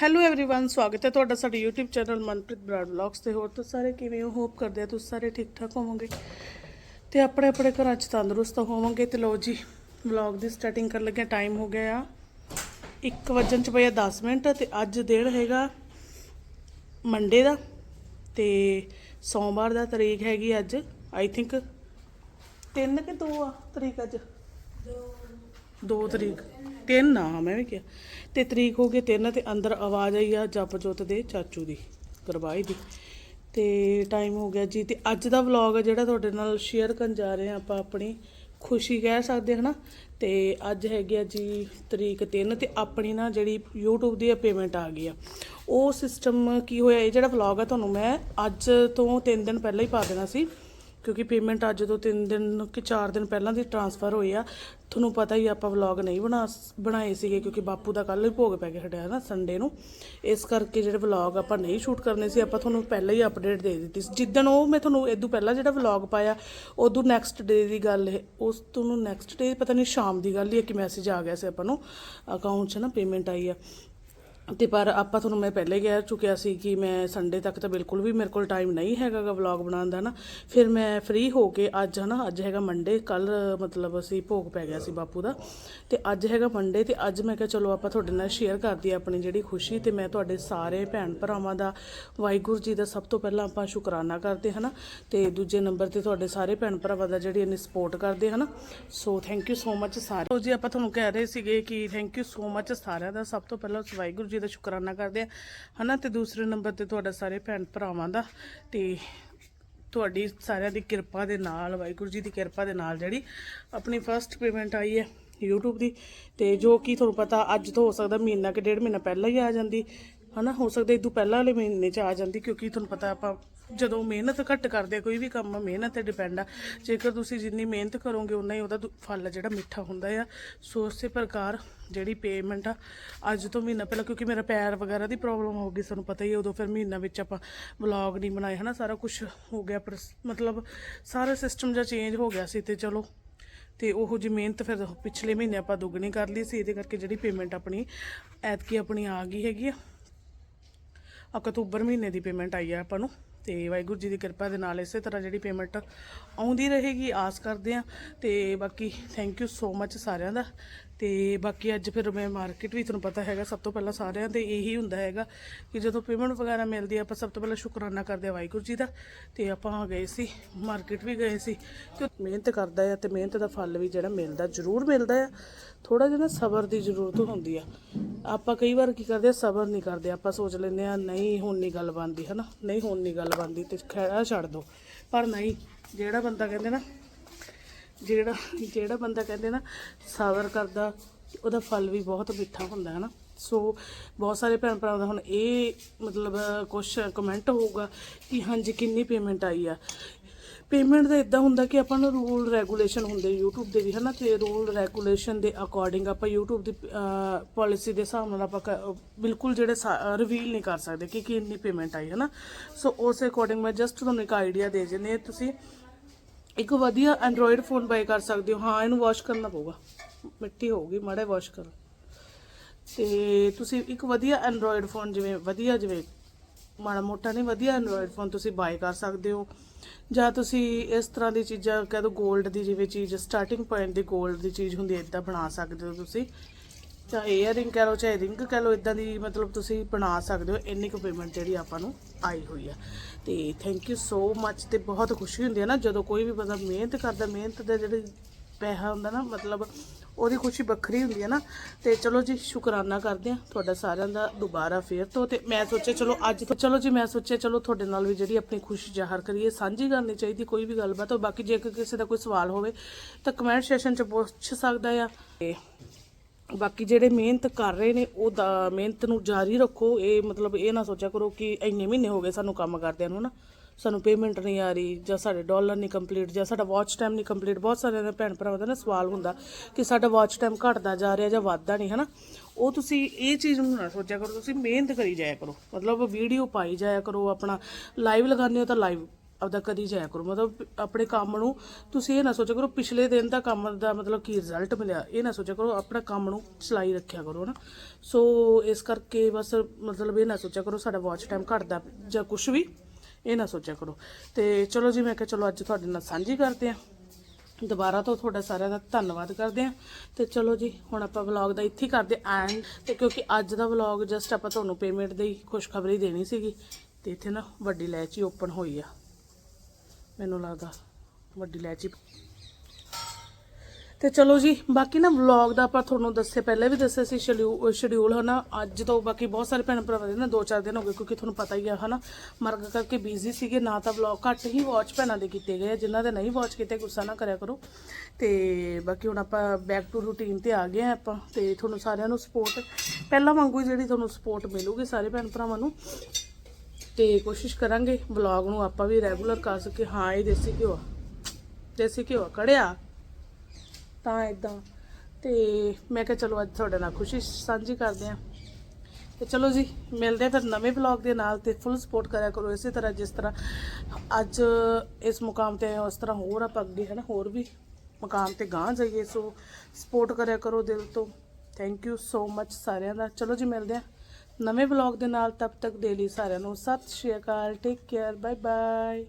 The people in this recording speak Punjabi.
ਹੈਲੋ एवरीवन ਸਵਾਗਤ ਹੈ ਤੁਹਾਡਾ ਸਾਡੇ YouTube channel Manpreet Brar vlogs ਤੇ ਹੋਰ ਤੁਸੀਂ ਸਾਰੇ ਕਿਵੇਂ ਹੋ ਹੋਪ ਕਰਦੇ ਆ ਤੁਸੀਂ ਸਾਰੇ ਠੀਕ ਠਾਕ ਹੋਵੋਗੇ ਤੇ ਆਪਣੇ ਆਪਣੇ ਘਰਾਂ 'ਚ ਤੰਦਰੁਸਤ ਹੋਵੋਗੇ ਤੇ ਲਓ ਜੀ ਵਲੌਗ ਦੀ ਸਟਾਰਟਿੰਗ ਕਰਨ ਲੱਗੇ ਟਾਈਮ ਹੋ ਗਿਆ ਆ 1 ਵਜਣ ਚ ਪਿਆ 10 ਮਿੰਟ ਤੇ ਅੱਜ ਦਿਨ ਹੈਗਾ ਮੰਡੇ ਦਾ ਤੇ ਸੋਮਵਾਰ ਦਾ ਤਰੀਕ ਹੈਗੀ ਅੱਜ ਆਈ ਥਿੰਕ 3 ਕਿ 2 ਆ ਤਰੀਕ ਅੱਜ 2 ਤਰੀਕ 3 ਨਾ, ਮੈਂ ਵੀ ਕਿਹਾ। ਤੇ ਤਰੀਕ ਹੋ ਗਈ 3 ਤੇ ਅੰਦਰ ਆਵਾਜ਼ ਆਈ ਆ ਜਪ ਜੋਤ ਦੇ ਚਾਚੂ ਦੀ, ਕਰਵਾਈ ਦੀ। ਤੇ ਟਾਈਮ ਹੋ ਗਿਆ ਜੀ, ਤੇ ਅੱਜ ਦਾ ਵਲੌਗ ਆ ਜਿਹੜਾ ਤੁਹਾਡੇ ਨਾਲ ਸ਼ੇਅਰ ਕਰਨ ਜਾ ਰਹੇ ਆ ਆਪਾਂ ਆਪਣੀ ਖੁਸ਼ੀ ਕਹਿ ਸਕਦੇ ਹਨਾ? ਤੇ ਅੱਜ ਹੈਗੀ ਆ ਜੀ ਤਰੀਕ 3 ਤੇ ਆਪਣੀ ਨਾ ਜਿਹੜੀ YouTube ਦੀ ਪੇਮੈਂਟ ਆ ਗਈ ਆ। ਉਹ ਸਿਸਟਮ ਕੀ ਹੋਇਆ, ਇਹ ਜਿਹੜਾ ਵਲੌਗ ਆ, ਤੁਹਾਨੂੰ ਮੈਂ ਅੱਜ ਤੋਂ 3 ਦਿਨ ਪਹਿਲਾਂ ਹੀ ਪਾ ਦੇਣਾ ਸੀ। ਕਿਉਂਕਿ ਪੇਮੈਂਟ ਅੱਜ ਤੋਂ 3 ਦਿਨ ਕਿ 4 ਦਿਨ ਪਹਿਲਾਂ ਦੀ ਟ੍ਰਾਂਸਫਰ ਹੋਈ ਆ। ਤੁਹਾਨੂੰ ਪਤਾ ਹੀ ਆਪਾਂ ਵਲੌਗ ਨਹੀਂ ਬਣਾ ਬਣਾਏ ਸੀਗੇ ਕਿਉਂਕਿ ਬਾਪੂ ਦਾ ਕੱਲ ਹੀ ਭੋਗ ਪੈ ਗਿਆ ਹਟਿਆ ਨਾ ਸੰਡੇ ਨੂੰ। ਇਸ ਕਰਕੇ ਜਿਹੜੇ ਵਲੌਗ ਆਪਾਂ ਨਹੀਂ ਸ਼ੂਟ ਕਰਨੇ ਸੀ, ਆਪਾਂ ਤੁਹਾਨੂੰ ਪਹਿਲਾਂ ਹੀ ਅਪਡੇਟ ਦੇ ਦਿੱਤੀ ਸੀ। ਜਿੱਦਣ ਉਹ ਮੈਂ ਤੁਹਾਨੂੰ ਇਦੋਂ ਪਹਿਲਾਂ ਜਿਹੜਾ ਵਲੌਗ ਪਾਇਆ ਉਦੋਂ ਨੈਕਸਟ ਡੇ ਦੀ ਗੱਲ ਹੈ ਉਸ ਤੋਂ ਨੈਕਸਟ ਡੇ ਪਤਾ ਨਹੀਂ ਸ਼ਾਮ ਦੀ ਗੱਲ ਹੀ ਹੈ ਕਿ ਮੈਸੇਜ ਆ ਗਿਆ ਸੀ ਆਪਾਂ ਨੂੰ ਅਕਾਊਂਟ 'ਚ ਨਾ ਪੇਮੈਂਟ ਆਈ ਆ। ਤੇ ਪਰ ਆਪਾਂ ਤੁਹਾਨੂੰ ਮੈਂ ਪਹਿਲੇ ਕਹਿ ਚੁੱਕਿਆ ਸੀ ਕਿ ਮੈਂ ਸੰਡੇ ਤੱਕ ਤਾਂ ਬਿਲਕੁਲ ਵੀ ਮੇਰੇ ਕੋਲ ਟਾਈਮ ਨਹੀਂ ਹੈਗਾਗਾ ਵਲੌਗ ਬਣਾਉਣ ਦਾ ਨਾ। ਫਿਰ ਮੈਂ ਫ੍ਰੀ ਹੋ ਕੇ ਅੱਜ ਹਨਾ, ਅੱਜ ਹੈਗਾ ਮੰਡੇ ਕੱਲ ਮਤਲਬ ਅਸੀਂ ਭੋਗ ਪੈ ਗਿਆ ਸੀ ਬਾਪੂ ਦਾ। ਤੇ ਅੱਜ ਹੈਗਾ ਮੰਡੇ ਤੇ ਅੱਜ ਮੈਂ ਕਿਹਾ ਚਲੋ ਆਪਾਂ ਤੁਹਾਡੇ ਨਾਲ ਸ਼ੇਅਰ ਕਰਦੀ ਆ ਆਪਣੀ ਜਿਹੜੀ ਖੁਸ਼ੀ ਤੇ ਮੈਂ ਤੁਹਾਡੇ ਸਾਰੇ ਭੈਣ ਭਰਾਵਾਂ ਦਾ, ਵਾਹਿਗੁਰੂ ਜੀ ਦਾ ਸਭ ਤੋਂ ਪਹਿਲਾਂ ਆਪਾਂ ਸ਼ੁਕਰਾਨਾ ਕਰਦੇ ਹਨਾ। ਤੇ ਦੂਜੇ ਨੰਬਰ ਤੇ ਤੁਹਾਡੇ ਸਾਰੇ ਭੈਣ ਭਰਾਵਾਂ ਦਾ ਜਿਹੜੀ ਇੰਨੀ ਸਪੋਰਟ ਕਰਦੇ ਹਨਾ। ਸੋ ਥੈਂਕ ਯੂ ਸੋ ਮੱਚ ਸਾਰੇ। ਸੋ ਜੀ, ਆਪਾਂ ਤੁਹਾਨੂੰ ਕਹਿ ਰਹੇ ਸੀਗੇ ਕਿ ਥੈਂਕ ਯੂ ਸੋ ਮੱਚ ਸਾਰਿਆਂ ਦਾ। ਸਭ ਤੋਂ ਪਹਿਲਾਂ ਵਾਹਿਗੁਰੂ ਜੀ ਦਾ ਸ਼ੁਕਰਾਨਾ ਕਰਦੇ ਆ, ਹਨਾ? ਤੇ ਦੂਸਰੇ ਨੰਬਰ ਤੇ ਤੁਹਾਡਾ ਸਾਰੇ ਭੈਣ ਭਰਾਵਾਂ ਦਾ, ਤੇ ਤੁਹਾਡੀ ਸਾਰਿਆਂ ਦੀ ਕਿਰਪਾ ਦੇ ਨਾਲ, ਵਾਹਿਗੁਰੂ ਜੀ ਦੀ ਕਿਰਪਾ ਦੇ ਨਾਲ ਜਿਹੜੀ ਆਪਣੀ ਫਰਸਟ ਪੇਮੈਂਟ ਆਈ ਹੈ YouTube ਦੀ, ਤੇ ਜੋ ਕਿ ਤੁਹਾਨੂੰ ਪਤਾ ਅੱਜ ਤੋਂ ਹੋ ਸਕਦਾ ਮਹੀਨਾ ਕਿ, ਡੇਢ ਮਹੀਨਾ ਪਹਿਲਾਂ ਹੀ ਆ ਜਾਂਦੀ, ਹਨਾ? ਹੋ ਸਕਦਾ ਇਦੋਂ ਪਹਿਲਾਂ ਵਾਲੇ ਮਹੀਨੇ 'ਚ ਆ ਜਾਂਦੀ, ਕਿਉਂਕਿ ਤੁਹਾਨੂੰ ਪਤਾ ਆਪਾਂ ਜਦੋਂ ਮਿਹਨਤ ਘੱਟ ਕਰਦੇ ਆ, ਕੋਈ ਵੀ ਕੰਮ ਮਿਹਨਤ ਤੇ ਡਿਪੈਂਡ ਆ। ਜੇਕਰ ਤੁਸੀਂ ਜਿੰਨੀ ਮਿਹਨਤ ਕਰੋਗੇ, ਉਨਾ ਹੀ ਉਹਦਾ ਦੁ- ਫਲ ਜਿਹੜਾ ਮਿੱਠਾ ਹੁੰਦਾ ਆ। ਸੋ ਉਸੇ ਪ੍ਰਕਾਰ ਜਿਹੜੀ ਪੇਮੈਂਟ ਆ, ਅੱਜ ਤੋਂ ਮਹੀਨਾ ਪਹਿਲਾਂ, ਕਿਉਂਕਿ ਮੇਰਾ ਪੈਰ ਵਗੈਰਾ ਦੀ ਪ੍ਰੋਬਲਮ ਹੋ ਗਈ, ਤੁਹਾਨੂੰ ਪਤਾ ਹੀ ਹੈ ਉਦੋਂ ਫਿਰ ਮਹੀਨਾ ਵਿੱਚ ਆਪਾਂ ਵਲੌਗ ਨਹੀਂ ਬਣਾਏ, ਹਨਾ, ਸਾਰਾ ਕੁਝ ਹੋ ਗਿਆ, ਪਰ ਮਤਲਬ ਸਾਰਾ ਸਿਸਟਮ ਜਿਹਾ ਚੇਂਜ ਹੋ ਗਿਆ ਸੀ ਤੇ ਚਲੋ। ਤੇ ਉਹ ਜਿਹੀ ਮਿਹਨਤ ਫਿਰ ਪਿਛਲੇ ਮਹੀਨੇ ਆਪਾਂ ਦੁੱਗਣੀ ਕਰ ਲਈ ਸੀ, ਇਹਦੇ ਕਰਕੇ ਜਿਹੜੀ ਪੇਮੈਂਟ ਆਪਣੀ ਐਤਕੀ ਆਪਣੀ ਆ ਗਈ ਹੈਗੀ ਆ। ਅਕਤੂਬਰ ਮਹੀਨੇ ਦੀ ਪੇਮੈਂਟ ਆਈ ਆ ਆਪਾਂ ਨੂੰ। ਤੇ ਵਾਹਿਗੁਰੂ ਜੀ ਦੀ ਕਿਰਪਾ ਦੇ ਨਾਲ ਇਸੇ ਤਰ੍ਹਾਂ ਜਿਹੜੀ ਪੇਮੈਂਟ ਆਉਂਦੀ ਰਹੇਗੀ, ਆਸ ਕਰਦੇ ਆ ਤੇ ਬਾਕੀ ਥੈਂਕ ਯੂ ਸੋ ਮੱਚ ਸਾਰਿਆਂ ਦਾ। ਤੇ ਬਾਕੀ ਅੱਜ ਫਿਰ ਮੈਂ ਮਾਰਕੀਟ ਵੀ ਤੁਹਾਨੂੰ ਪਤਾ ਹੈਗਾ, ਸਭ ਤੋਂ ਪਹਿਲਾਂ ਸਾਰਿਆਂ ਤੇ ਇਹੀ ਹੁੰਦਾ ਹੈਗਾ ਕਿ ਜਦੋਂ ਪੇਮੈਂਟ ਵਗੈਰਾ ਮਿਲਦੀ ਆ, ਆਪਾਂ ਸਭ ਤੋਂ ਪਹਿਲਾਂ ਸ਼ੁਕਰਾਨਾ ਕਰਦੇ ਆ ਵਾਹਿਗੁਰੂ ਜੀ ਦਾ। ਤੇ ਆਪਾਂ ਗਏ ਸੀ ਮਾਰਕੀਟ ਵੀ ਗਏ ਸੀ। ਕਿ ਮਿਹਨਤ ਕਰਦਾ ਆ ਤੇ ਮਿਹਨਤ ਦਾ ਫਲ ਵੀ ਜਿਹੜਾ ਮਿਲਦਾ, ਜ਼ਰੂਰ ਮਿਲਦਾ ਆ। ਥੋੜਾ ਜਿਹਾ ਨਾ ਸਬਰ ਦੀ ਜ਼ਰੂਰਤ ਹੁੰਦੀ ਆ। ਆਪਾਂ ਕਈ ਵਾਰ ਕੀ ਕਰਦੇ ਆ, ਸਬਰ ਨਹੀਂ ਕਰਦੇ, ਆਪਾਂ ਸੋਚ ਲੈਂਦੇ ਆ ਨਹੀਂ ਹੁਣ ਨਹੀਂ ਗੱਲ ਬਣਦੀ, ਹਨਾ? ਨਹੀਂ ਹੁਣ ਨਹੀਂ ਗੱਲ ਬਣਦੀ ਤੇ ਖੜਾ ਛੱਡ ਦੋ। ਪਰ ਨਹੀਂ, ਜਿਹੜਾ ਬੰਦਾ ਕਹਿੰਦੇ ਨਾ, ਜਿਹੜਾ ਜਿਹੜਾ ਬੰਦਾ ਕਹਿੰਦੇ ਨਾ, ਸਬਰ ਕਰਦਾ, ਉਹਦਾ ਫਲ ਵੀ ਬਹੁਤ ਮਿੱਠਾ ਹੁੰਦਾ ਹੈ ਨਾ ਸੋ, ਬਹੁਤ ਸਾਰੇ ਭੈਣ ਭਰਾਵਾਂ ਦਾ ਹੁਣ ਇਹ ਮਤਲਬ ਕੁਝ ਕਮੈਂਟ ਹੋਊਗਾ ਕਿ ਹਾਂਜੀ, ਕਿੰਨੀ ਪੇਮੈਂਟ ਆਈ ਆ? ਪੇਮੈਂਟ ਦਾ ਇਦਾਂ ਹੁੰਦਾ ਕਿ ਆਪਾਂ ਨੂੰ ਰੂਲ ਰੈਗੂਲੇਸ਼ਨ ਹੁੰਦੇ YouTube ਦੇ ਵੀ, ਹਨਾ? ਤੇ ਰੂਲ ਰੈਗੂਲੇਸ਼ਨ ਦੇ ਅਕੋਰਡਿੰਗ ਆਪਾਂ YouTube ਦੀ ਪਾਲਿਸੀ ਦੇ ਹਿਸਾਬ ਨਾਲ ਆਪਾਂ ਕ- ਬਿਲਕੁਲ ਜਿਹੜੇ ਰਿਵੀਲ ਨਹੀਂ ਕਰ ਸਕਦੇ ਕਿ ਕਿੰਨੀ ਪੇਮੈਂਟ ਆਈ, ਹਨਾ? ਸੋ ਉਸ ਅਕੋਰਡਿੰਗ ਮੈਂ ਜਸਟ ਤੁਹਾਨੂੰ ਇੱਕ ਆਈਡੀਆ ਦੇ ਜਨੇ ਤੁਸੀਂ ਇੱਕ ਵਧੀਆ ਐਂਡਰੋਇਡ ਫੋਨ ਬਾਈ ਕਰ ਸਕਦੇ ਹੋ। ਹਾਂ, ਇਹਨੂੰ ਵਾਸ਼ ਕਰਨਾ ਪਊਗਾ। ਮਿੱਟੀ ਹੋਊਗੀ, ਮਾੜਾ ਵਾਸ਼ ਕਰੋ। ਤੇ ਤੁਸੀਂ ਇੱਕ ਵਧੀਆ ਐਂਡਰੋਇਡ ਫੋਨ ਜਿਵੇਂ, ਵਧੀਆ ਜਿਵੇਂ ਮਾੜਾ ਮੋਟਾ ਨਹੀਂ, ਵਧੀਆ ਐਂਡਰੋਇਡ ਫੋਨ ਤੁਸੀਂ ਬਾਏ ਕਰ ਸਕਦੇ ਹੋ। ਜਾਂ ਤੁਸੀਂ ਇਸ ਤਰ੍ਹਾਂ ਦੀ ਚੀਜ਼ਾਂ, ਕਹਿ ਦੋ 골ਡ ਦੀ ਜਿਵੇਂ ਚੀਜ਼ ਸਟਾਰਟਿੰਗ ਪੁਆਇੰਟ ਦੀ 골ਡ ਦੀ ਚੀਜ਼ ਹੁੰਦੀ ਹੈ ਇਦਾਂ ਬਣਾ ਸਕਦੇ ਹੋ ਤੁਸੀਂ। ਚਾਹੇ ਏਅਰਿੰਗ ਕਹਿ ਲਓ, ਚਾਹੇ ਰਿੰਗ ਕਹਿ ਲਓ ਇਦਾਂ ਦੀ ਮਤਲਬ ਤੁਸੀਂ ਬਣਾ ਸਕਦੇ ਹੋ, ਇੰਨੀ ਕੁ ਪੇਮੈਂਟ ਜਿਹੜੀ ਆਪਾਂ ਨੂੰ ਆਈ ਹੋਈ ਆ। ਤੇ ਥੈਂਕ ਯੂ ਸੋ ਮੱਚ ਤੇ ਬਹੁਤ ਖੁਸ਼ੀ ਹੁੰਦੀ ਹੈ ਨਾ, ਜਦੋਂ ਕੋਈ ਵੀ ਬੰਦਾ ਮਿਹਨਤ ਕਰਦਾ, ਮਿਹਨਤ ਦਾ ਜਿਹੜੀ ਪੈਸਾ ਹੁੰਦਾ ਨਾ, ਮਤਲਬ ਉਹਦੀ ਖੁਸ਼ੀ ਵੱਖਰੀ ਹੁੰਦੀ ਹੈ ਨਾ। ਤੇ ਚਲੋ ਜੀ, ਸ਼ੁਕਰਾਨਾ ਕਰਦੇ ਆ ਤੁਹਾਡਾ ਸਾਰਿਆਂ ਦਾ ਦੁਬਾਰਾ ਫੇਰ ਤੋਂ। ਤੇ ਮੈਂ ਸੋਚਿਆ, ਚਲੋ ਅੱਜ ਤੋਂ, ਚਲੋ ਜੀ, ਮੈਂ ਸੋਚਿਆ, ਚਲੋ ਤੁਹਾਡੇ ਨਾਲ ਵੀ ਜਿਹੜੀ ਆਪਣੀ ਖੁਸ਼ੀ ਜ਼ਾਹਰ ਕਰੀਏ, ਸਾਂਝੀ ਕਰਨੀ ਚਾਹੀਦੀ, ਕੋਈ ਵੀ ਗੱਲਬਾਤ ਹੋ ਬਾਕੀ ਜੇ ਕਿਸੇ ਦਾ ਕੋਈ ਸਵਾਲ ਹੋਵੇ, ਤਾਂ ਕਮੈਂਟ ਸੈਸ਼ਨ 'ਚ ਪੁੱਛ ਸਕਦਾ ਆ। ਤੇ ਬਾਕੀ ਜਿਹੜੇ ਮਿਹਨਤ ਕਰ ਰਹੇ ਨੇ, ਉਹ ਦਾ, ਮਿਹਨਤ ਨੂੰ ਜਾਰੀ ਰੱਖੋ। ਇਹ ਮਤਲਬ ਇਹ ਨਾ ਸੋਚਿਆ ਕਰੋ ਕਿ ਇੰਨੇ ਮਹੀਨੇ ਹੋ ਗਏ ਸਾਨੂੰ ਕੰਮ ਕਰਦਿਆਂ ਨੂੰ ਨਾ। ਸਾਨੂੰ ਪੇਮੈਂਟ ਨਹੀਂ ਆ ਰਹੀ ਜਾਂ ਸਾਡੇ ਡਾਲਰ ਨਹੀਂ ਕੰਪਲੀਟ ਜਾਂ ਸਾਡਾ ਵਾਚ ਟਾਈਮ ਨਹੀਂ ਕੰਪਲੀਟ ਬਹੁਤ ਸਾਰਿਆਂ ਦੇ ਭੈਣ ਭਰਾਵਾਂ ਦਾ ਨਾ ਸਵਾਲ ਹੁੰਦਾ ਕਿ ਸਾਡਾ ਵਾਚ ਟਾਈਮ ਘਟਦਾ ਜਾ ਰਿਹਾ ਜਾਂ ਵੱਧਦਾ ਨਹੀਂ, ਹਨਾ? ਉਹ ਤੁਸੀਂ ਇਹ ਚੀਜ਼ ਨੂੰ ਨਾ ਸੋਚਿਆ ਕਰੋ, ਤੁਸੀਂ ਮਿਹਨਤ ਕਰੀ ਜਾਇਆ ਕਰੋ। ਮਤਲਬ ਵੀਡੀਓ ਪਾਈ ਜਾਇਆ ਕਰੋ, ਆਪਣਾ ਲਾਈਵ ਲਗਾਉਂਦੇ ਹੋ ਤਾਂ ਲਾਈਵ ਆਪਦਾ ਕਰੀ ਜਾਇਆ ਕਰੋ। ਮਤਲਬ ਆਪਣੇ ਕੰਮ ਨੂੰ ਤੁਸੀਂ ਇਹ ਨਾ ਸੋਚਿਆ ਕਰੋ, ਪਿਛਲੇ ਦਿਨ ਦਾ ਕੰਮ ਦਾ ਮਤਲਬ ਕੀ ਰਿਜ਼ਲਟ ਮਿਲਿਆ, ਇਹ ਨਾ ਸੋਚਿਆ ਕਰੋ, ਆਪਣਾ ਕੰਮ ਨੂੰ ਚਲਾਈ ਰੱਖਿਆ ਕਰੋ ਨਾ ਸੋ ਇਸ ਕਰਕੇ ਬਸ ਮਤਲਬ ਇਹ ਨਾ ਸੋਚਿਆ ਕਰੋ ਸਾਡਾ ਵਾਚ ਟਾਈਮ ਘਟਦਾ ਜਾਂ ਕੁਝ ਵੀ। ਇਹ ਨਾ ਸੋਚਿਆ ਕਰੋ। ਤੇ ਚਲੋ ਜੀ, ਮੈਂ ਕਿਹਾ ਚਲੋ ਅੱਜ ਤੁਹਾਡੇ ਨਾਲ ਸਾਂਝੀ ਕਰਦੇ ਆ ਦੁਬਾਰਾ ਤੋਂ ਤੁਹਾਡਾ ਸਾਰਿਆਂ ਦਾ ਧੰਨਵਾਦ ਕਰਦੇ ਆ ਤੇ ਚਲੋ ਜੀ, ਹੁਣ ਆਪਾਂ ਵਲੌਗ ਦਾ ਇੱਥੇ ਹੀ ਕਰਦੇ ਐਂਡ ਤੇ ਕਿਉਂਕਿ ਅੱਜ ਦਾ ਵਲੌਗ ਜਸਟ ਆਪਾਂ ਤੁਹਾਨੂੰ ਪੇਮੈਂਟ ਦੀ ਖੁਸ਼ਖਬਰੀ ਦੇਣੀ ਸੀਗੀ। ਤੇ ਇੱਥੇ ਨਾ ਵੱਡੀ ਲੈਚੀ ਓਪਨ ਹੋਈ ਆ। ਮੈਨੂੰ ਲੱਗਦਾ ਵੱਡੀ ਲੈਚੀ ਤੇ ਚਲੋ ਜੀ ਬਾਕੀ ਨਾ ਵਲੌਗ ਦਾ ਆਪਾਂ ਤੁਹਾਨੂੰ ਦੱਸੇ ਪਹਿਲਾਂ ਵੀ ਦੱਸਿਆ ਸੀ ਸ਼ਡਿਊਲ ਸ਼ਡਿਊਲ ਹਨਾ? ਅੱਜ ਤੋਂ ਬਾਕੀ ਬਹੁਤ ਸਾਰੇ ਭੈਣ ਭਰਾਵਾਂ ਦੇ ਨਾ 2-4 ਦਿਨ ਹੋ ਗਏ ਕਿਉਂਕਿ ਤੁਹਾਨੂੰ ਪਤਾ ਹੀ ਆ ਹਨਾ? ਮਰਗ ਕਰਕੇ ਬਿਜ਼ੀ ਸੀਗੇ ਨਾ ਤਾਂ ਵਲੌਗ ਘੱਟ ਹੀ ਵਾਚ ਭੈਣਾਂ ਦੇ ਕੀਤੇ ਗਏ ਆ। ਜਿਨ੍ਹਾਂ ਦੇ ਨਹੀਂ ਵਾਚ ਕੀਤੇ ਗੁੱਸਾ ਨਾ ਕਰਿਆ ਕਰੋ। ਤੇ ਬਾਕੀ ਹੁਣ ਆਪਾਂ ਬੈਕ ਟੂ ਰੂਟੀਨ ਤੇ ਆ ਗਏ ਆ ਆਪਾਂ ਤੇ ਤੁਹਾਨੂੰ ਸਾਰਿਆਂ ਨੂੰ ਸਪੋਰਟ ਪਹਿਲਾਂ ਵਾਂਗੂ ਹੀ ਜਿਹੜੀ ਤੁਹਾਨੂੰ ਸਪੋਰਟ ਮਿਲੂਗੀ ਸਾਰੇ ਭੈਣ ਭਰਾਵਾਂ ਨੂੰ। ਤੇ ਕੋਸ਼ਿਸ਼ ਕਰਾਂਗੇ ਵਲੌਗ ਨੂੰ ਆਪਾਂ ਵੀ ਰੈਗੂਲਰ ਕਰ ਸਕੇ ਹਾਂ ਇਹ ਦੇਸੀ ਘਿਓ ਆ। ਦੇਸੀ ਘਿਓ ਆ, ਕੜਿਆ। ਤਾਂ ਇਦਾਂ ਤੇ ਮੈਂ ਕਿਹਾ ਚਲੋ ਅੱਜ ਤੁਹਾਡੇ ਨਾਲ ਖੁਸ਼ੀ ਸਾਂਝੀ ਕਰਦੇ ਆਂ ਤੇ ਚਲੋ ਜੀ, ਮਿਲਦੇ ਆਂ ਫਿਰ ਨਵੇਂ ਵਲੌਗ ਦੇ ਨਾਲ ਤੇ ਫੁੱਲ ਸਪੋਰਟ ਕਰਿਆ ਕਰੋ ਇਸੇ ਤਰ੍ਹਾਂ ਜਿਸ ਤਰ੍ਹਾਂ ਅੱਜ ਇਸ ਮੁਕਾਮ ਤੇ ਉਸ ਤਰ੍ਹਾਂ ਹੋਰ ਆਪਾਂ ਅੱਗੇ ਹੈ ਨਾ ਹੋਰ ਵੀ ਮੁਕਾਮ ਤੇ ਗਾਂ ਜਾਈਏ, ਸੋ ਸਪੋਰਟ ਕਰਿਆ ਕਰੋ ਦਿਲ ਤੋਂ। ਥੈਂਕ ਯੂ ਸੋ ਮੱਚ ਸਾਰਿਆਂ ਦਾ। ਚਲੋ ਜੀ, ਮਿਲਦੇ ਆਂ ਨਵੇਂ ਵਲੌਗ ਦੇ ਨਾਲ। ਤਬ ਤੱਕ ਦੇ ਲਈ ਸਾਰਿਆਂ ਨੂੰ ਸਤਿ ਸ਼੍ਰੀ ਅਕਾਲ। Take care bye bye